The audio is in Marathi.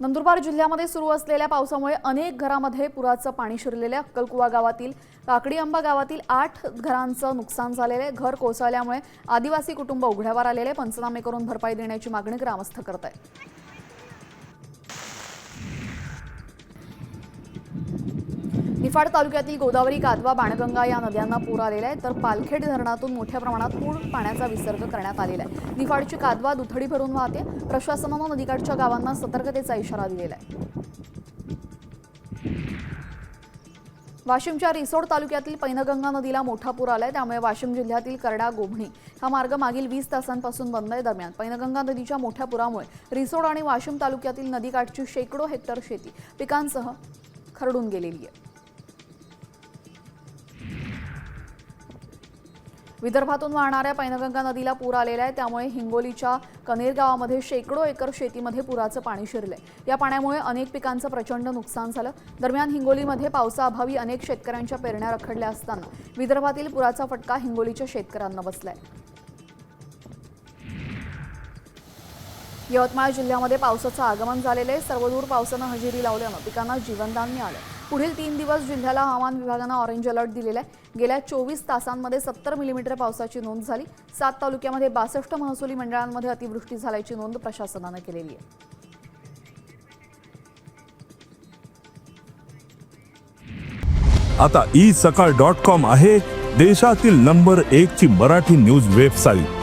नंदुरबार जिल्ह्यामध्ये सुरू असलेल्या पावसामुळे अनेक घरामध्ये पुराचं पाणी शिरलेलं अक्कलकुवा गावातील काकडी आंबा गावातील आठ घरांचं नुकसान झालेलं आहे. घर कोसळल्यामुळे आदिवासी कुटुंब उघड्यावर आलेले पंचनामे करून भरपाई देण्याची मागणी ग्रामस्थ करत आहेत. निफाड तालुक्यातील गोदावरी कादवा बाणगंगा या नद्यांना पूर आलेला आहे. तर पालखेड धरणातून मोठ्या प्रमाणात पूर पाण्याचा विसर्ग करण्यात आलेला आहे. निफाडची कादवा दुथडी भरून वाहते. प्रशासनानं नदीकाठच्या गावांना सतर्कतेचा इशारा दिलेला आहे. वाशिमच्या रिसोड तालुक्यातील पैनगंगा नदीला मोठा पूर आलाय. त्यामुळे वाशिम जिल्ह्यातील करडा गोभणी हा मार्ग मागील वीस तासांपासून बंद आहे दरम्यान. पैनगंगा नदीच्या मोठ्या पुरामुळे रिसोड आणि वाशिम तालुक्यातील नदीकाठची शेकडो हेक्टर शेती पिकांसह खरडून गेलेली आहे. विदर्भातून वाहणाऱ्या पैनगंगा नदीला पूर आलेला आहे. त्यामुळे हिंगोलीच्या कनेर गावामध्ये शेकडो एकर शेतीमध्ये पुराचं पाणी शिरलंय. या पाण्यामुळे अनेक पिकांचं प्रचंड नुकसान झालं. दरम्यान हिंगोलीमध्ये पावसाअभावी अनेक शेतकऱ्यांच्या पेरण्या रखडल्या असताना विदर्भातील पुराचा फटका हिंगोलीच्या शेतकऱ्यांना बसलाय. यवतमाळ जिल्ह्यामध्ये पावसाचं आगमन झालेलं आहे. सर्वदूर पावसानं हजेरी लावल्यानं पिकांना जीवनदान मिळालं. पुढील तीन दिवस जिल्ह्याला हवामान विभागानं ऑरेंज अलर्ट दिलेला आहे. गेल्या चोवीस तासांमध्ये सत्तर मिलीमीटर पावसाची नोंद झाली. सात तालुक्यामध्ये बासष्ट महसुली मंडळांमध्ये अतिवृष्टी झाल्याची नोंद प्रशासनानं केलेली आहे. आता ई सकाळ डॉट कॉम आहे देशातील नंबर एक ची मराठी न्यूज वेबसाईट